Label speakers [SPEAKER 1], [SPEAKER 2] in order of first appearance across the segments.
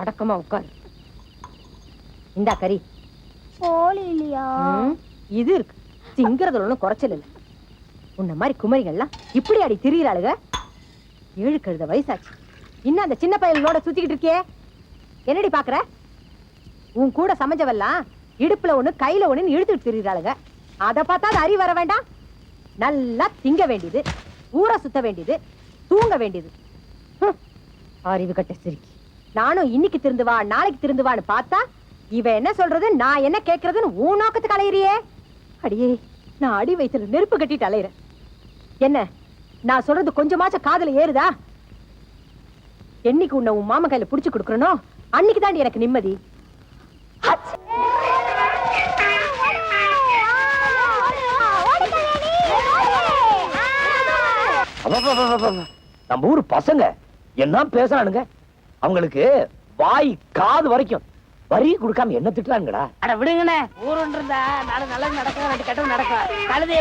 [SPEAKER 1] அடக்கமா உட்காரு. இந்தா கறி.
[SPEAKER 2] கோழி இல்லையா?
[SPEAKER 1] இது இருக்கு. திங்கிறதுல ஒண்ணும் குறைச்சல் இல்ல. உன்ன மாதிரி குமரிகள்லாம் இப்படி அடி திரியிறாளுக. ஏழு கழுத வயசாச்சு. இன்னும் அந்த சின்ன பையனோட சுத்திக்கிட்டு இருக்கியே. என்னடி பாக்குற? உன் கூட சமைஞ்சவெல்லாம் இடுப்புல ஒண்ணு கையில ஒண்ணுன்னு இழுத்துட்டு திரியிறாளுங்க அத பார்த்தா அது அறி வர வேண்டாம். நல்லா திங்க வேண்டியது ஊற சுத்த வேண்டியது தூங்க வேண்டியது. அறிவு கட்ட சிரிக்கி. நானும் இன்னைக்கு திருந்துவா நாளைக்கு திருந்துவான்னு பார்த்தா இவ என்ன சொல்றது நான் என்ன கேட்கறதுன்னு உன் நோக்கத்துக்கு அலையிறியே. அடியே நான் அடி வயித்துல நெருப்பு கட்டிட்டு அலையிறேன். என்ன நான் சொல்றது கொஞ்சமாச்சும் காதல ஏறுதா? என்னைக்கு உன்னை உன் மாம கையில புடிச்சு கொடுக்கறனோ அன்னைக்கு தாண்டி எனக்கு நிம்மதி.
[SPEAKER 3] நம்ம ஊர் பசங்க என்ன பேசுறானுங்க? அவங்களுக்கு வாய் காது வரைக்கும். வரி கொடுக்காம என்ன திட்டுறாங்கடா
[SPEAKER 4] அட விடுங்கண்ணே. ஊருன்னு இருந்தா நாலு நல்லது நடக்கும் ரெண்டு கெட்டது நடக்கும் கழுதைய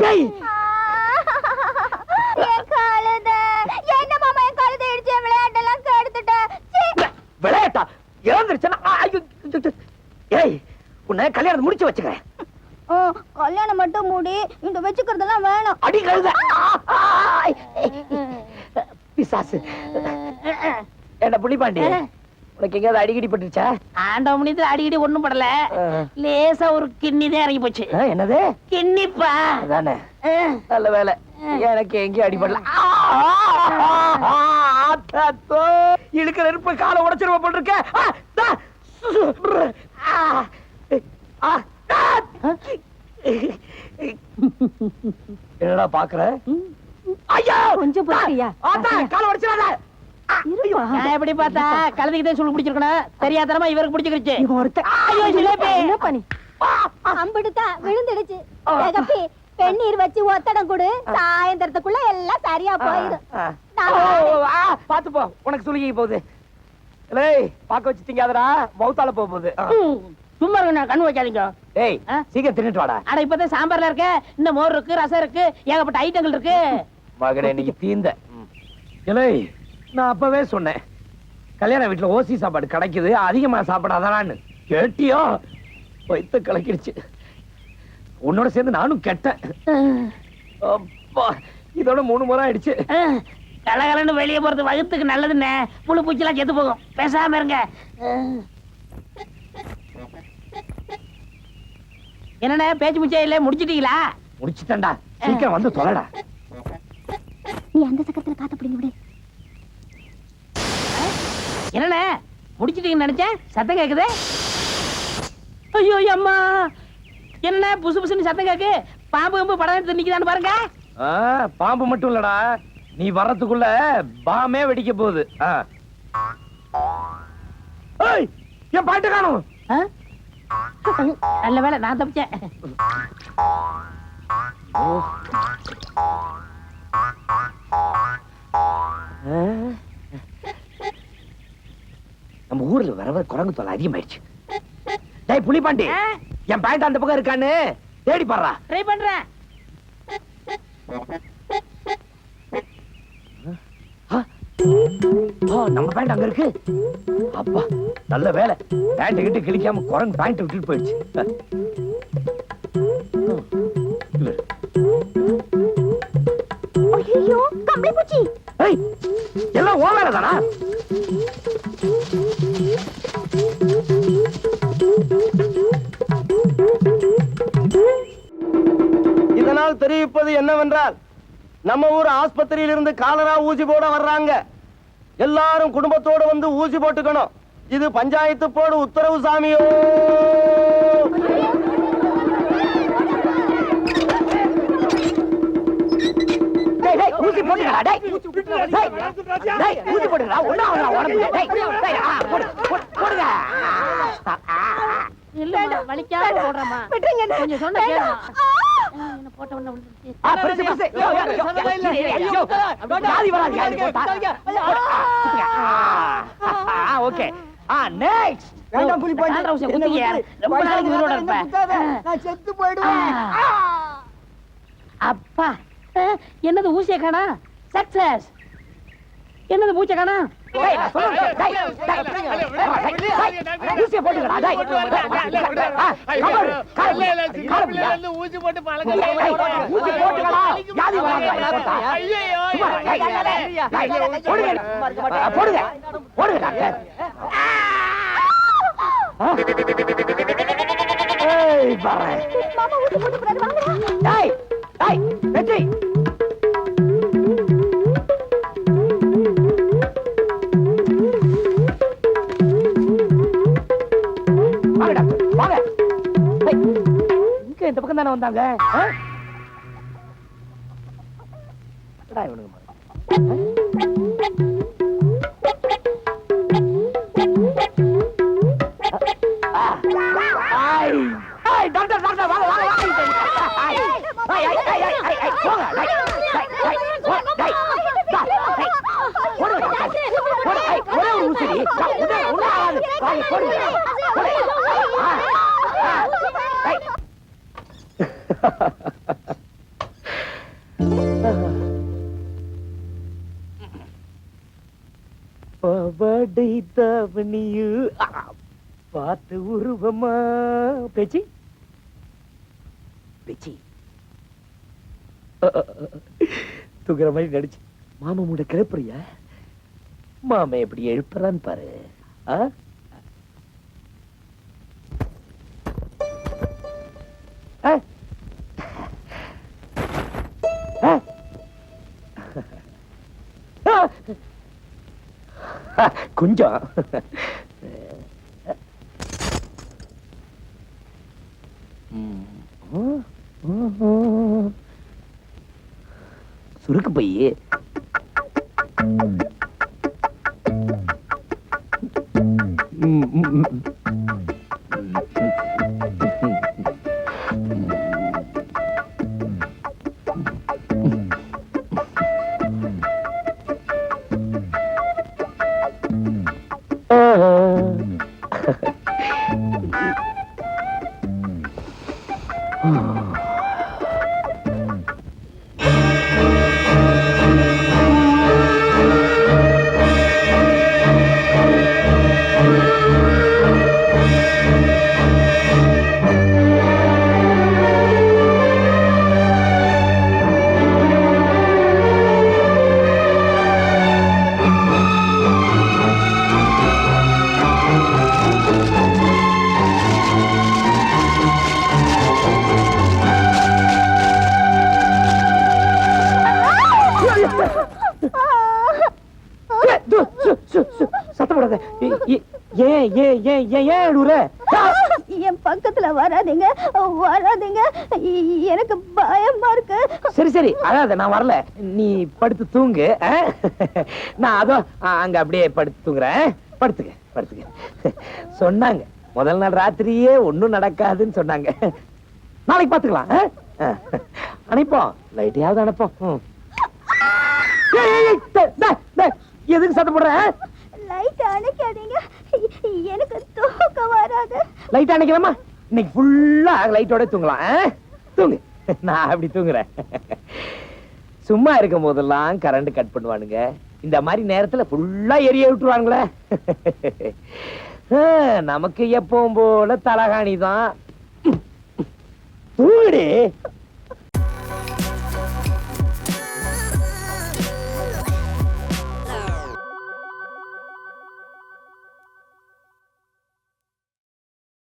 [SPEAKER 2] சீ.
[SPEAKER 3] விளையாட்டா? இறந்துருச்சுன்னா உன்னை கல்யாணம் முடிச்சு வச்சுக்கிறேன்.
[SPEAKER 2] கல்யாணம் மட்டும் மூடி இந்த வச்சுக்கிறதெல்லாம் வேணாம்.
[SPEAKER 3] அடி கழுத. பிசாசு. என்ன புளிப்பாண்டி உனக்கு எங்கேயாவது அடிக்கடி பட்டுருச்சா?
[SPEAKER 4] ஆண்டவ மணியத்துல அடிக்கடி ஒண்ணும் படல. லேசா ஒரு கிண்ணி தான் இறங்கி போச்சு.
[SPEAKER 3] என்னது?
[SPEAKER 4] கிண்ணிப்பா.
[SPEAKER 3] அதானே.
[SPEAKER 4] ஆ.
[SPEAKER 3] நல்ல வேலை. எனக்கு எங்கேயும் அடிபடல? இழுக்கிற நெருப்பு காலை உடைச்சிருவ போட்டிருக்க. என்னடா பாக்குற? ஐயா!
[SPEAKER 1] கொஞ்சம் பொறுக்கியா?
[SPEAKER 3] ஆத்தா காலை ஐயோ.
[SPEAKER 4] நான் எப்படி பார்த்தா கழுதைக்கு தான் சொல்லி பிடிச்சிருக்கணும் தெரியாதனமா இவருக்கு பிடிச்சிருச்சு
[SPEAKER 1] இவன் ஒருத்தன்.
[SPEAKER 4] ஐயோ ஜிலேபி
[SPEAKER 1] என்ன பண்ணி?
[SPEAKER 2] அம்பிடுதா விழுந்துடுச்சு. வெந்நீர் வச்சு ஒத்தடம் கொடு. சாயந்தரத்துக்குள்ள எல்லாம் சரியா போயிடும்.
[SPEAKER 3] பாத்து போ உனக்கு சுலுகி போகுது. ஏய் பாக்க வச்சு திங்காதடா. மவுத்தால போக போகுது
[SPEAKER 4] சும்மா இருங்க நான் கண்ணு வைக்காதீங்க
[SPEAKER 3] ஏய்
[SPEAKER 4] ஆ?
[SPEAKER 3] சீக்கிரம் தின்னுட்டு வாடா.
[SPEAKER 4] ஆனா இப்பதான் சாம்பார்ல இருக்க இந்த மோர் இருக்கு ரசம் இருக்கு ஏகப்பட்ட ஐட்டங்கள் இருக்கு.
[SPEAKER 3] மகனே இன்னைக்கு தீந்த. இல்லை நான் அப்பவே சொன்னேன். கல்யாண வீட்டுல ஓசி சாப்பாடு கிடைக்குது அதிகமா சாப்பிடாதான்னு கேட்டியோ? வயித்த கலக்கிடுச்சு. உன்னோட சேர்ந்து நானும் கெட்டேன். அப்பா இதோட மூணு முறை ஆயிடுச்சு.
[SPEAKER 4] கலகலன்னு வெளியே போறது வகுத்துக்கு நல்லதுண்ணே புழு பூச்சிலாம் செத்து போகும். பேசாம இருங்க. என்னண்ணே பேச்சு முச்சே இல்ல முடிச்சிட்டீங்களா?
[SPEAKER 3] முடிச்சுட்டேன்டா. சீக்கிரம் வந்து தொலைடா.
[SPEAKER 2] நீ அந்த சக்கரத்துல காத்த பிடிங்க விடு.
[SPEAKER 4] என்னண்ணே முடிச்சிட்டீங்கன்னு நினைச்சேன் சத்தம் கேக்குது? ஐயோ அம்மா. என்ன புசு புசுன்னு சத்தம் கேக்கு? பாம்பு கம்பு படம் எடுத்து நிக்குதான்னு பாருங்க.
[SPEAKER 3] பாம்பு மட்டும் இல்லடா. நீ வர்றதுக்குள்ள பாமே வெடிக்க போகுது. என் பாட்டு காணும்?
[SPEAKER 4] நல்ல வேளை நான் தப்பிச்சேன்.
[SPEAKER 3] நம்ம ஊர்ல வர வர குரங்கு தொல்லை அதிகமாயிடுச்சு. டேய் புலிபாண்டி? என் பேண்ட் அந்த பக்கம் இருக்கான்னு தேடி பாடுறா.
[SPEAKER 4] ட்ரை பண்றேன்
[SPEAKER 3] ஓ நம்ம பேண்ட் அங்க இருக்கு. அப்பா நல்ல வேலை. பேண்ட் கிட்ட கிழிக்காம குரங்கு பேண்ட் விட்டுட்டு போயிடுச்சு. இவரு.
[SPEAKER 2] ஐயோ கம்பளி பூச்சி.
[SPEAKER 3] ஏய், எல்லாம் ஓ வேலை தானா?
[SPEAKER 5] இதனால் தெரிவிப்பது என்னவென்றால் நம்ம ஊர் ஆஸ்பத்திரியில் இருந்து காலரா ஊசி போட வர்றாங்க. எல்லாரும் குடும்பத்தோட வந்து ஊசி போட்டுக்கணும் இது பஞ்சாயத்து போடு உத்தரவு சாமியோ
[SPEAKER 3] டேய், டேய், ஊசி டேய். ஒண்ணா. டேய், டேய், ஆ, போடு, போடு, போடுங்க.
[SPEAKER 4] இல்ல வலிக்காம போடுறமா
[SPEAKER 2] விட்டுருங்க
[SPEAKER 4] கொஞ்சம் சொன்ன கேளுமா என்ன போட்ட உடனே விழுந்துருச்சு.
[SPEAKER 3] ஓகே. ஆ.
[SPEAKER 5] வேண்டாம்.
[SPEAKER 4] ரொம்ப நாளைக்கு உயிரோட இருப்பேன்.
[SPEAKER 5] நான் செத்து போயிடுவேன்
[SPEAKER 4] அப்பா என்னது ஊசிய காணா சக்சஸ் என்னது மூச்சை காணா
[SPEAKER 6] ஊசி போட்டு
[SPEAKER 3] போடுங்க. போடுங்க. போடுங்க, டாக்டர். ஏய், பாரு.
[SPEAKER 2] மாமா ஊசி போட்டு போறாரு
[SPEAKER 3] டேய், டேய், வெற்றி. தானே வந்தாங்க இவனுங்க டாக்டர், டாக்டர், வாங்க, வாங்க, வாங்க. போங்க, பவடை தவணியு பார்த்து உருவமா. பேச்சி. பேச்சி. தூக்குற மாதிரி நடிச்சு. மாமா முட கிளப்புறியா? மாமா எப்படி எழுப்புறான்னு பாரு. ஆ? கொஞ்சம். சுருக்கு பையே. சத்தம் ஏ- ஏ-!
[SPEAKER 2] என் பக்கத்துல வராதீங்க. வராதீங்க. எனக்கு பயமா இருக்கு.
[SPEAKER 3] சரி சரி. அழாத நான் வரல. நீ படுத்து தூங்கு? நான் அதோ அங்க அப்படியே படுத்து தூங்குறேன். படுத்துக்க படுத்துக்க. சொன்னாங்க. முதல் நாள் ராத்திரியே ஒண்ணும் நடக்காதுன்னு சொன்னாங்க. நாளைக்கு? ஆ. அனுப்போம். லைட்டையாவது அனுப்போம். எதுக்கு சத்தம்?
[SPEAKER 2] லைட் அணைக்காதீங்க. எனக்கு தூக்கம் வராது.
[SPEAKER 3] லைட் அணைக்கலாமா? இன்னைக்கு ஃபுல்லா லைட்டோட தூங்கலாம். தூங்கு. நான் அப்படி தூங்குறேன். சும்மா இருக்கும் போதெல்லாம் கரண்ட் கட் பண்ணுவானுங்க. இந்த மாதிரி நேரத்துல ஃபுல்லா எரிய விட்டுருவானுங்களே. நமக்கு எப்பவும் போல தலகாணி தான். தூங்குடி.